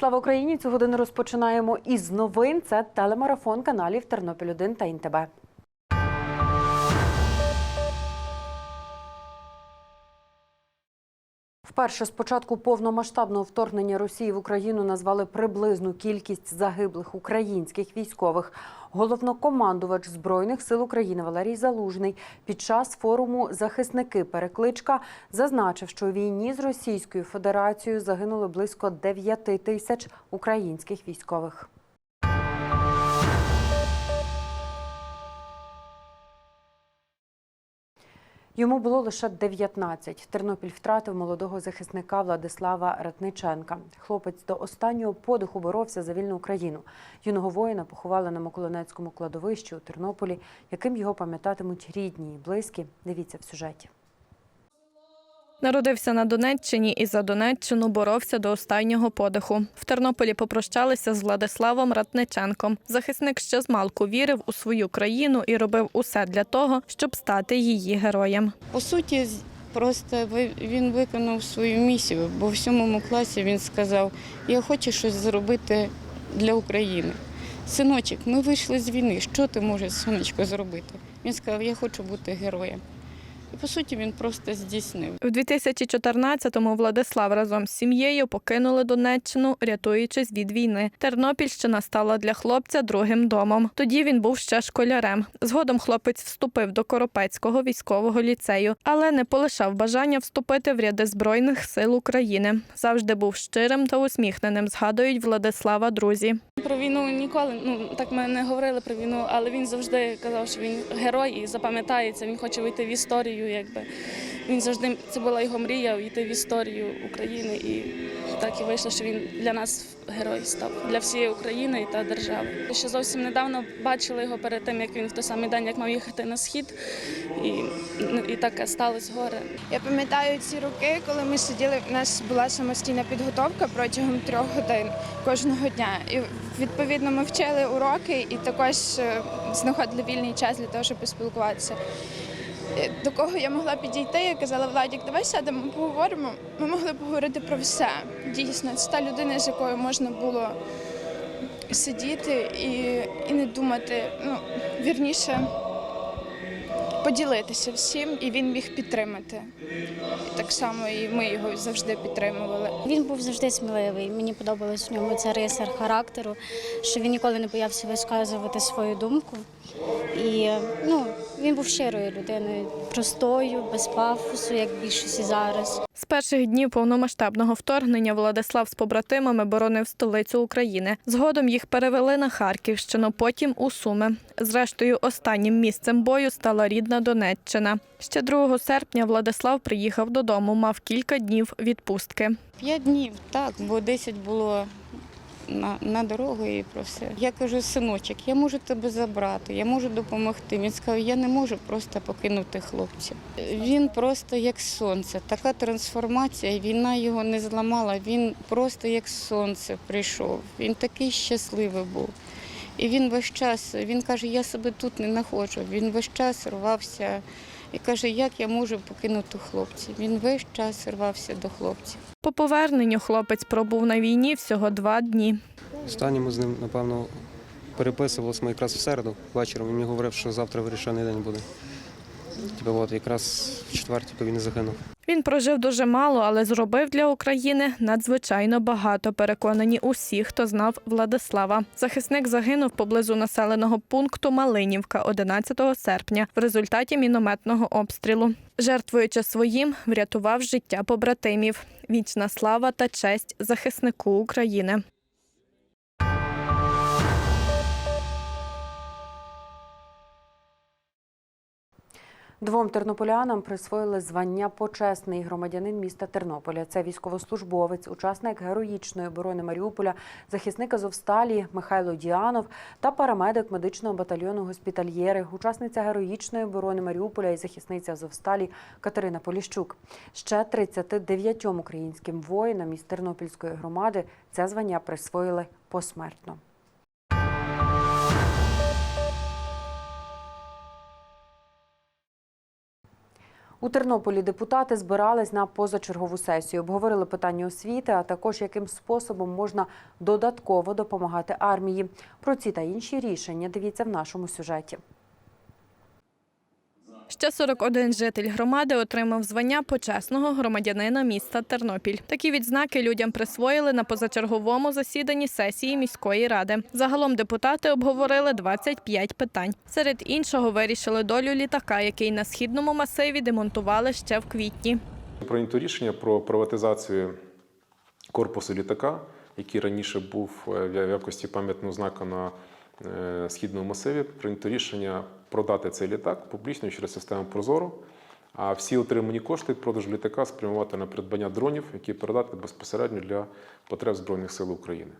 Слава Україні! Цю годину розпочинаємо із новин. Це телемарафон каналів Тернопіль 1 та ІНТБ. Вперше з початку повномасштабного вторгнення Росії в Україну назвали приблизну кількість загиблих українських військових. Головнокомандувач збройних сил України Валерій Залужний під час форуму Захисники перекличка зазначив, що у війні з Російською Федерацією загинули близько 9 тисяч українських військових. Йому було лише 19. Тернопіль втратив молодого захисника Владислава Ратниченка. Хлопець до останнього подиху боровся за вільну Україну. Юного воїна поховали на Миколинецькому кладовищі у Тернополі, яким його пам'ятатимуть рідні і близькі. Дивіться в сюжеті. Народився на Донеччині і за Донеччину боровся до останнього подиху. В Тернополі попрощалися з Владиславом Ратниченком. Захисник ще з малку вірив у свою країну і робив усе для того, щоб стати її героєм. По суті, просто він виконав свою місію, бо в сьомому класі він сказав: Я хочу щось зробити для України. Синочок, ми вийшли з війни. Що ти можеш, сонечко, зробити? Він сказав, я хочу бути героєм. По суті, він просто здійснив. У 2014-му Владислав разом з сім'єю покинули Донеччину, рятуючись від війни. Тернопільщина стала для хлопця другим домом. Тоді він був ще школярем. Згодом хлопець вступив до Коропецького військового ліцею, але не полишав бажання вступити в ряди збройних сил України. Завжди був щирим та усміхненим. Згадують Владислава друзі. Про війну ніколи, ну так ми не говорили про війну, але він завжди казав, що він герой і запам'ятається. Він хоче вийти в історію. Якби він завжди це була його мрія війти в історію України, і так і вийшло, що він для нас герой став для всієї України та держави. Ще зовсім недавно бачили його перед тим, як він в той самий день, як мав їхати на схід, і, і таке сталося горе. Я пам'ятаю ці роки, коли ми сиділи. У нас була самостійна підготовка протягом трьох годин кожного дня. І відповідно ми вчили уроки і також е, знаходили вільний час для того, щоб поспілкуватися. Е, До кого я могла підійти, я казала Владік, давай сядемо, поговоримо. Ми могли поговорити про все. Дійсно, це та людина, з якою можна було сидіти і, і не думати. Ну, вірніше, поділитися всім, і він міг підтримати. І так само і ми його завжди підтримували. Він був завжди сміливий. Мені подобалась в ньому ця риса характеру, що він ніколи не боявся висказувати свою думку. І ну, він був щирою людиною, простою, без пафосу, як більшості зараз. З перших днів повномасштабного вторгнення Владислав з побратимами боронив столицю України. Згодом їх перевели на Харківщину, потім у Суми. Зрештою, останнім місцем бою стала рідна Донеччина. Ще 2 серпня Владислав приїхав додому, мав кілька днів відпустки. П'ять днів, так, бо 10 було на, на дорогу і про все. Я кажу, синочок, я можу тебе забрати, я можу допомогти. Він сказав, я не можу просто покинути хлопців. Він просто як сонце, така трансформація, війна його не зламала, він просто як сонце прийшов. Він такий щасливий був. І він весь час, він каже, я себе тут не знаходжу. Він весь час рвався і каже, як я можу покинути хлопців. Він весь час рвався до хлопців. По поверненню хлопець пробув на війні всього два дні. Останньому з ним, напевно, переписувалися ми якраз в середу вечором. Він мені говорив, що завтра вирішений день буде. Типу, от якраз в четвер типу, він загинув. Він прожив дуже мало, але зробив для України надзвичайно багато. Переконані усі, хто знав Владислава. Захисник загинув поблизу населеного пункту Малинівка 11 серпня в результаті мінометного обстрілу. Жертвуючи своїм, врятував життя побратимів. Вічна слава та честь захиснику України. Двом тернополянам присвоїли звання почесний громадянин міста Тернополя. Це військовослужбовець, учасник героїчної оборони Маріуполя, захисник Азовсталі Михайло Діанов та парамедик медичного батальйону госпітальєри, учасниця героїчної оборони Маріуполя і захисниця Азовсталі Катерина Поліщук. Ще 39 українським воїнам із Тернопільської громади це звання присвоїли посмертно. У Тернополі депутати збирались на позачергову сесію, обговорили питання освіти, а також яким способом можна додатково допомагати армії. Про ці та інші рішення дивіться в нашому сюжеті. Ще 41 житель громади отримав звання почесного громадянина міста Тернопіль. Такі відзнаки людям присвоїли на позачерговому засіданні сесії міської ради. Загалом депутати обговорили 25 питань. Серед іншого вирішили долю літака, який на східному масиві демонтували ще в квітні. Прийнято рішення про приватизацію корпусу літака, який раніше був е, в якості пам'ятного знака на е, східному масиві. Прийнято рішення продати цей літак публічно через систему Прозоро. А всі отримані кошти від продажу літака спрямувати на придбання дронів, які передати безпосередньо для потреб Збройних сил України.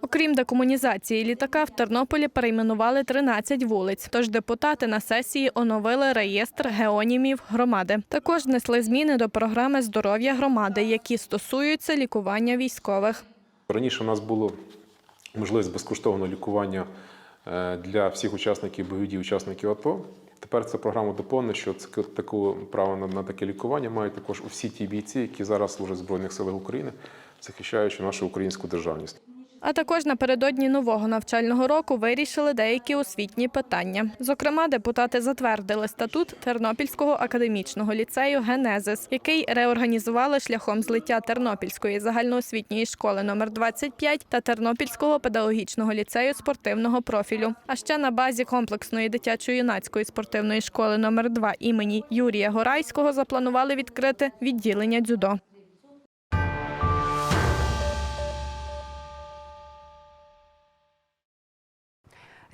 Окрім декомунізації літака, в Тернополі перейменували 13 вулиць. Тож депутати на сесії оновили реєстр геонімів громади. Також внесли зміни до програми здоров'я громади, які стосуються лікування військових. Раніше у нас було можливість безкоштовного лікування для всіх учасників бойових дій, учасників АТО. Тепер ця програма доповнена, що таку право на, на таке лікування мають також усі ті бійці, які зараз служать в Збройних силах України, захищаючи нашу українську державність. А також напередодні нового навчального року вирішили деякі освітні питання. Зокрема, депутати затвердили статут Тернопільського академічного ліцею Генезис, який реорганізували шляхом злиття Тернопільської загальноосвітньої школи номер 25 та Тернопільського педагогічного ліцею спортивного профілю. А ще на базі комплексної дитячо-юнацької спортивної школи номер 2 імені Юрія Горайського запланували відкрити відділення дзюдо.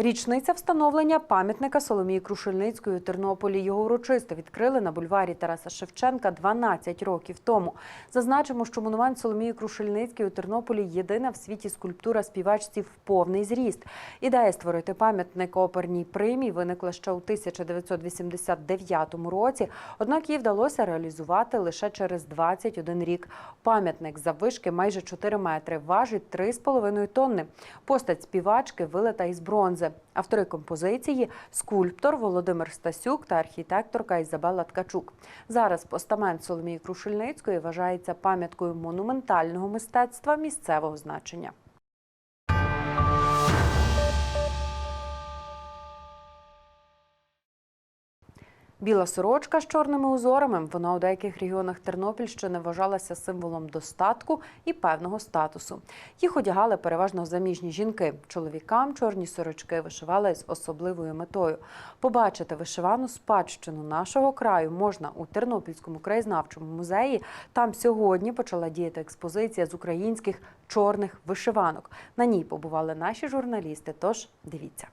Річниця встановлення пам'ятника Соломії Крушельницької у Тернополі. Його урочисто відкрили на бульварі Тараса Шевченка 12 років тому. Зазначимо, що монумент Соломії Крушельницькій у Тернополі єдина в світі скульптура співачці в повний зріст. Ідея створити пам'ятник оперній примі виникла ще у 1989 році. Однак її вдалося реалізувати лише через 21 рік. Пам'ятник заввишки майже 4 метри, важить 3,5 тонни. Постать співачки вилита із бронзи. Автори композиції скульптор Володимир Стасюк та архітекторка Ізабела Ткачук. Зараз постамент Соломії Крушельницької вважається пам'яткою монументального мистецтва місцевого значення. Біла сорочка з чорними узорами. Вона у деяких регіонах Тернопільщини вважалася символом достатку і певного статусу. Їх одягали переважно заміжні жінки. Чоловікам чорні сорочки вишивали з особливою метою. Побачити вишивану спадщину нашого краю можна у Тернопільському краєзнавчому музеї. Там сьогодні почала діяти експозиція з українських чорних вишиванок. На ній побували наші журналісти. Тож дивіться.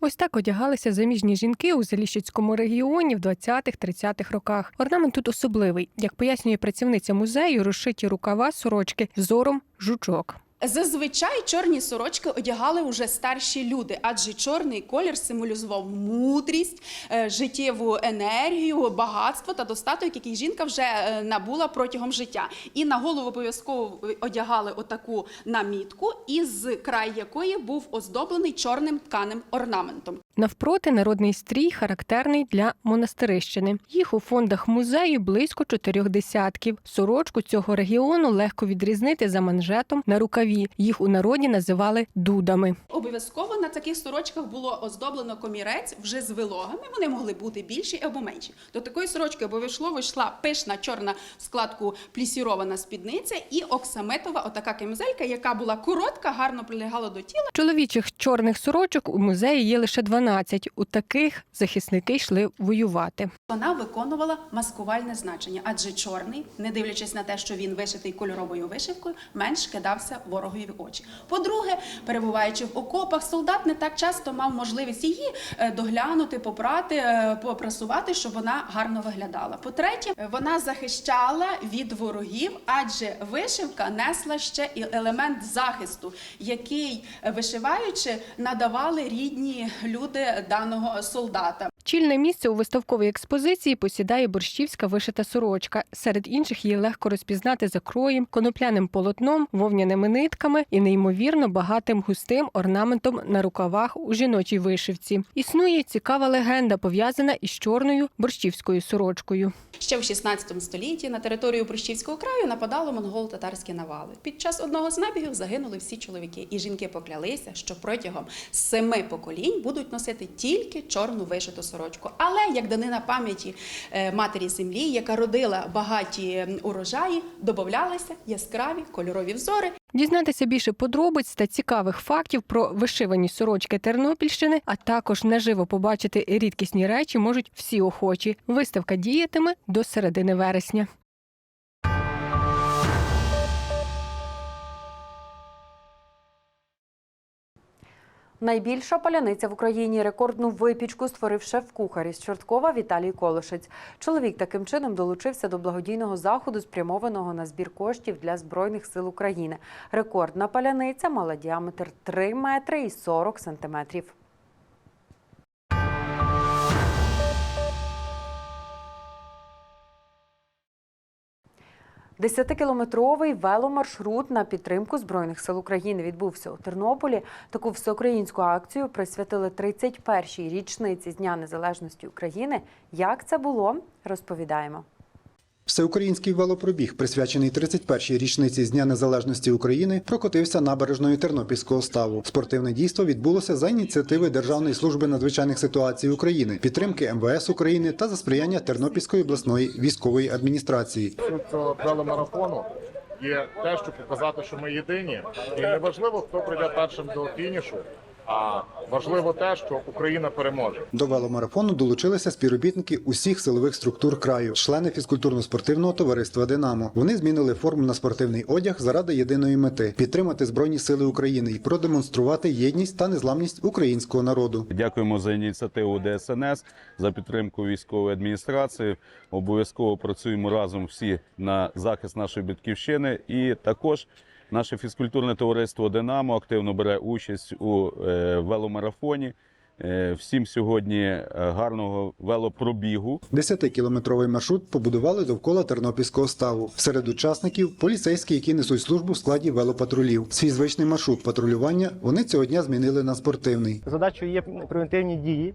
Ось так одягалися заміжні жінки у Заліщицькому регіоні в 20-30-х роках. Орнамент тут особливий, як пояснює працівниця музею, розшиті рукава сорочки взором жучок. Зазвичай чорні сорочки одягали уже старші люди, адже чорний колір символізував мудрість, е, життєву енергію, багатство та достаток, який жінка вже е, набула протягом життя. І на голову обов'язково одягали отаку намітку, із край якої був оздоблений чорним тканим орнаментом. Навпроти народний стрій характерний для монастирищини. Їх у фондах музею близько чотирьох десятків. Сорочку цього регіону легко відрізнити за манжетом на рукаві. Їх у народі називали дудами. Обов'язково на таких сорочках було оздоблено комірець вже з вилогами. Вони могли бути більші або менші. До такої сорочки обов'язково йшла пишна чорна в складку плісірована спідниця і оксамитова отака камізелька, яка була коротка, гарно прилягала до тіла. Чоловічих чорних сорочок у музеї є лише 12. У таких захисники йшли воювати. Вона виконувала маскувальне значення, адже чорний, не дивлячись на те, що він вишитий кольоровою вишивкою, менш кидався ворогові в очі. По-друге, перебуваючи в окопах, солдат не так часто мав можливість її е, доглянути, попрати, е, попрасувати, щоб вона гарно виглядала. По-третє, е, вона захищала від ворогів, адже вишивка несла ще і елемент захисту, який вишиваючи надавали рідні люди даного солдата. Чільне місце у виставковій експозиції посідає борщівська вишита сорочка. Серед інших її легко розпізнати за кроєм, конопляним полотном, вовняними нитками і неймовірно багатим густим орнаментом на рукавах у жіночій вишивці. Існує цікава легенда, пов'язана із чорною борщівською сорочкою. Ще в 16 столітті на територію Прищівського краю нападало монголо-татарські навали. Під час одного з набігів загинули всі чоловіки, і жінки поклялися, що протягом семи поколінь будуть носити тільки чорну вишиту сорочку. Але як данина пам'яті е, матері землі, яка родила багаті урожаї, додавалися яскраві кольорові взори, Дізнатися більше подробиць та цікавих фактів про вишивані сорочки Тернопільщини, а також наживо побачити рідкісні речі можуть всі охочі. Виставка діятиме до середини вересня. Найбільша паляниця в Україні рекордну випічку створив шеф-кухар із Чорткова Віталій Колошець. Чоловік таким чином долучився до благодійного заходу, спрямованого на збір коштів для збройних сил України. Рекордна паляниця мала діаметр 3 метри і 40 сантиметрів. Десятикілометровий веломаршрут на підтримку збройних сил України відбувся у Тернополі. Таку всеукраїнську акцію присвятили 31-й річниці з Дня Незалежності України. Як це було, розповідаємо. Всеукраїнський велопробіг, присвячений 31-й річниці з Дня Незалежності України, прокотився набережною Тернопільського ставу. Спортивне дійство відбулося за ініціативи Державної служби надзвичайних ситуацій України, підтримки МВС України та за сприяння Тернопільської обласної військової адміністрації. Суть цього веломарафону є те, щоб показати, що ми єдині, і не важливо, хто прийде першим до фінішу, а важливо те, що Україна переможе. До веломарафону долучилися співробітники усіх силових структур краю, члени фізкультурно-спортивного товариства Динамо. Вони змінили форму на спортивний одяг заради єдиної мети підтримати збройні сили України і продемонструвати єдність та незламність українського народу. Дякуємо за ініціативу ДСНС, за підтримку військової адміністрації. Обов'язково працюємо разом всі на захист нашої батьківщини. І також наше фізкультурне товариство Динамо активно бере участь у е, веломарафоні. Е, Всім сьогодні е, гарного велопробігу. Десятикілометровий маршрут побудували довкола Тернопільського ставу. Серед учасників поліцейські, які несуть службу в складі велопатрулів. Свій звичний маршрут патрулювання вони цього дня змінили на спортивний. Задачою є превентивні дії.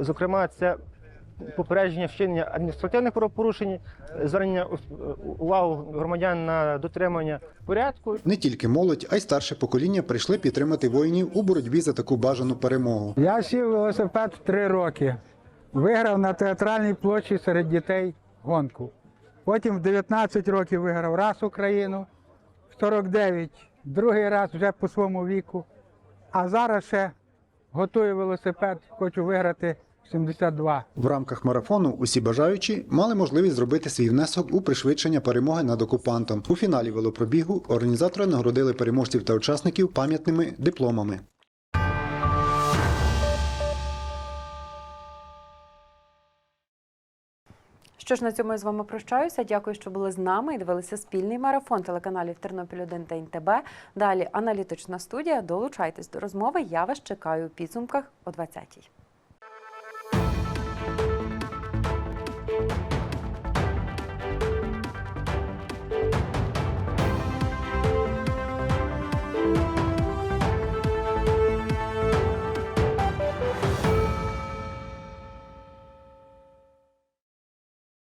Зокрема, це попередження вчинення адміністративних правопорушень, звернення увагу громадян на дотримання порядку. Не тільки молодь, а й старше покоління прийшли підтримати воїнів у боротьбі за таку бажану перемогу. Я сів велосипед три роки. Виграв на театральній площі серед дітей гонку. Потім в 19 років виграв раз Україну, в 49 другий раз вже по своєму віку. А зараз ще готую велосипед, хочу виграти 72. В рамках марафону усі бажаючі мали можливість зробити свій внесок у пришвидшення перемоги над окупантом. У фіналі велопробігу організатори нагородили переможців та учасників пам'ятними дипломами. Що ж на цьому я з вами прощаюся. Дякую, що були з нами і дивилися спільний марафон телеканалів Тернопіль 1 та НТБ. Далі аналітична студія. Долучайтесь до розмови. Я вас чекаю у підсумках о 20-й.